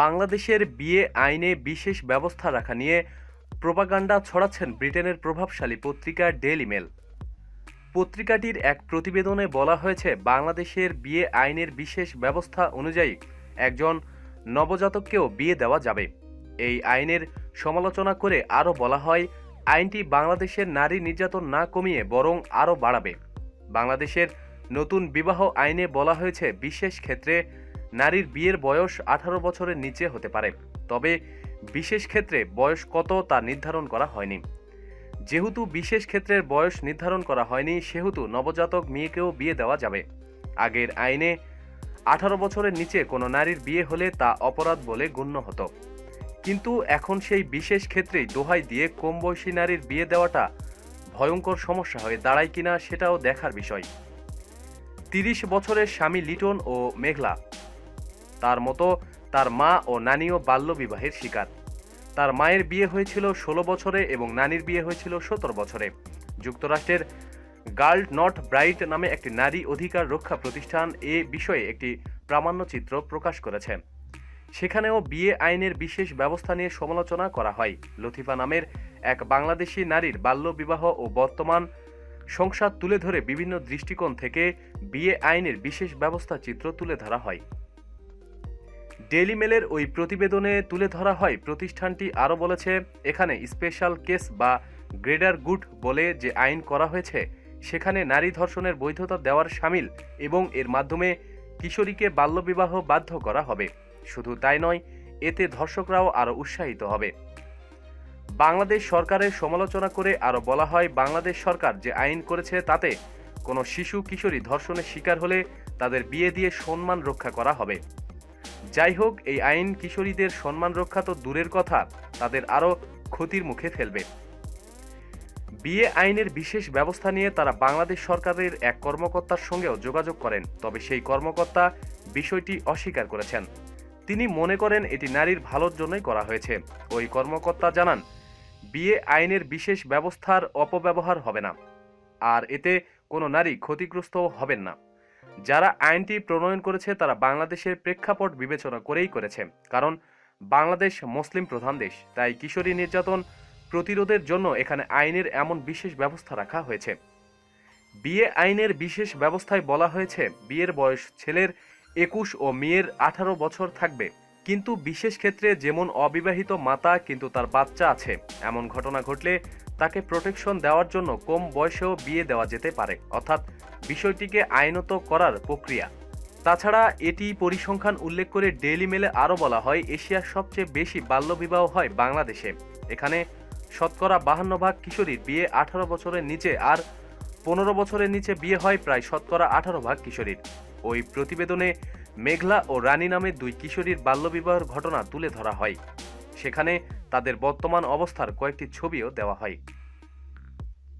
বাংলাদেশের বিয়ে আইনে বিশেষ ব্যবস্থা রাখা নিয়ে প্রোপাগান্ডা ছড়াচ্ছেন ব্রিটেনের প্রভাবশালী পত্রিকা ডেইলি মেল। পত্রিকাটির এক প্রতিবেদনে বলা হয়েছে, বাংলাদেশের বিয়ে আইনের বিশেষ ব্যবস্থা অনুযায়ী একজন নবজাতককেও বিয়ে দেওয়া যাবে। এই আইনের সমালোচনা করে আরও বলা হয়, আইনটি বাংলাদেশের নারী নির্যাতন না কমিয়ে বরং আরও বাড়াবে। বাংলাদেশের নতুন বিবাহ আইনে বলা হয়েছে, বিশেষ ক্ষেত্রে নারীর বিয়ের বয়স আঠারো বছরের নিচে হতে পারে। তবে বিশেষ ক্ষেত্রে বয়স কত তা নির্ধারণ করা হয়নি। যেহেতু বিশেষ ক্ষেত্রের বয়স নির্ধারণ করা হয়নি, সেহেতু নবজাতক মেয়েকেও বিয়ে দেওয়া যাবে। আগের আইনে আঠারো বছরের নিচে কোনো নারীর বিয়ে হলে তা অপরাধ বলে গণ্য হতো। কিন্তু এখন সেই বিশেষ ক্ষেত্রেই দোহাই দিয়ে কম বয়সী নারীর বিয়ে দেওয়াটা ভয়ঙ্কর সমস্যা হয়ে দাঁড়ায় কিনা সেটাও দেখার বিষয়। তিরিশ বছরের স্বামী লিটন ও মেঘলা তার মতো তার মা ও নানিও বাল্যবিবাহের শিকার। তার মায়ের বিয়ে হয়েছিল ষোলো বছরে এবং নানির বিয়ে হয়েছিল সতেরো বছরে। যুক্তরাষ্ট্রের গার্ল নট ব্রাইট নামে একটি নারী অধিকার রক্ষা প্রতিষ্ঠান এ বিষয়ে একটি প্রামাণ্যচিত্র প্রকাশ করেছে। সেখানেও বিয়ে আইনের বিশেষ ব্যবস্থা নিয়ে সমালোচনা করা হয়। লতিফা নামের এক বাংলাদেশি নারীর বাল্যবিবাহ ও বর্তমান সংসার তুলে ধরে বিভিন্ন দৃষ্টিকোণ থেকে বিয়ে আইনের বিশেষ ব্যবস্থা চিত্র তুলে ধরা হয়। ডেইলি মেলের ওই প্রতিবেদনে তুলে ধরা হয়, প্রতিষ্ঠানটি আরও বলেছে, এখানে স্পেশাল কেস বা গ্রেডার গুড বলে যে আইন করা হয়েছে, সেখানে নারী ধর্ষণের বৈধতা দেওয়ার সামিল এবং এর মাধ্যমে কিশোরীকে বাল্যবিবাহ বাধ্য করা হবে। শুধু তাই নয়, এতে ধর্ষকরাও আরও উৎসাহিত হবে। বাংলাদেশ সরকারের সমালোচনা করে আরও বলা হয়, বাংলাদেশ সরকার যে আইন করেছে তাতে কোনো শিশু কিশোরী ধর্ষণের শিকার হলে তাদের বিয়ে দিয়ে সম্মান রক্ষা করা হবে। যাই হোক, এই আইন কিশোরীদের সম্মান রক্ষা তো দূরের কথা, তাদের আরও ক্ষতির মুখে ফেলবে। বিয়ে আইনের বিশেষ ব্যবস্থা নিয়ে তারা বাংলাদেশ সরকারের এক কর্মকর্তার সঙ্গেও যোগাযোগ করেন, তবে সেই কর্মকর্তা বিষয়টি অস্বীকার করেছেন। তিনি মনে করেন এটি নারীর ভালোর জন্যই করা হয়েছে। ওই কর্মকর্তা জানান বিয়ে আইনের বিশেষ ব্যবস্থার অপব্যবহার হবে না, আর এতে কোনো নারী ক্ষতিগ্রস্ত হবেন না। যারা আইনটি প্রণয়ন করেছে, তারা বাংলাদেশের প্রেক্ষাপট বিবেচনা করেই করেছে। কারণ বাংলাদেশ মুসলিম প্রধান দেশ, তাই কিশোরী নির্যাতন প্রতিরোধের জন্য এখানে আইনের এমন বিশেষ ব্যবস্থা রাখা হয়েছে। বিয়ে আইনের বিশেষ ব্যবস্থায় বলা হয়েছে, বিয়ের বয়স ছেলের একুশ ও মেয়ের আঠারো বছর থাকবে। কিন্তু বিশেষ ক্ষেত্রে যেমন অবিবাহিত মাতা কিন্তু তার বাচ্চা আছে। এমন ঘটনা ঘটলে তাকে প্রোটেকশন দেওয়ার জন্য কম বয়সেও বিয়ে দেওয়া যেতে পারে। অর্থাৎ বিষয়টিকে আইনত করার প্রক্রিয়া। তাছাড়া এটি পরিসংখ্যান উল্লেখ করে ডেইলি মেলে আরও বলা হয়, এশিয়ার সবচেয়ে বেশি বাল্যবিবাহ হয় বাংলাদেশে। এখানে শতকরা বাহান্ন ভাগ কিশোরীর বিয়ে আঠারো বছরের নিচে আর পনেরো বছরের নিচে বিয়ে হয় প্রায় শতকরা আঠারো ভাগ কিশোরীর। ওই প্রতিবেদনে মেঘলা ও রানী নামে দুই কিশোরীর বাল্যবিবাহের ঘটনা তুলে ধরা হয়। সেখানে তাদের বর্তমান অবস্থার কয়েকটি ছবিও দেওয়া হয়।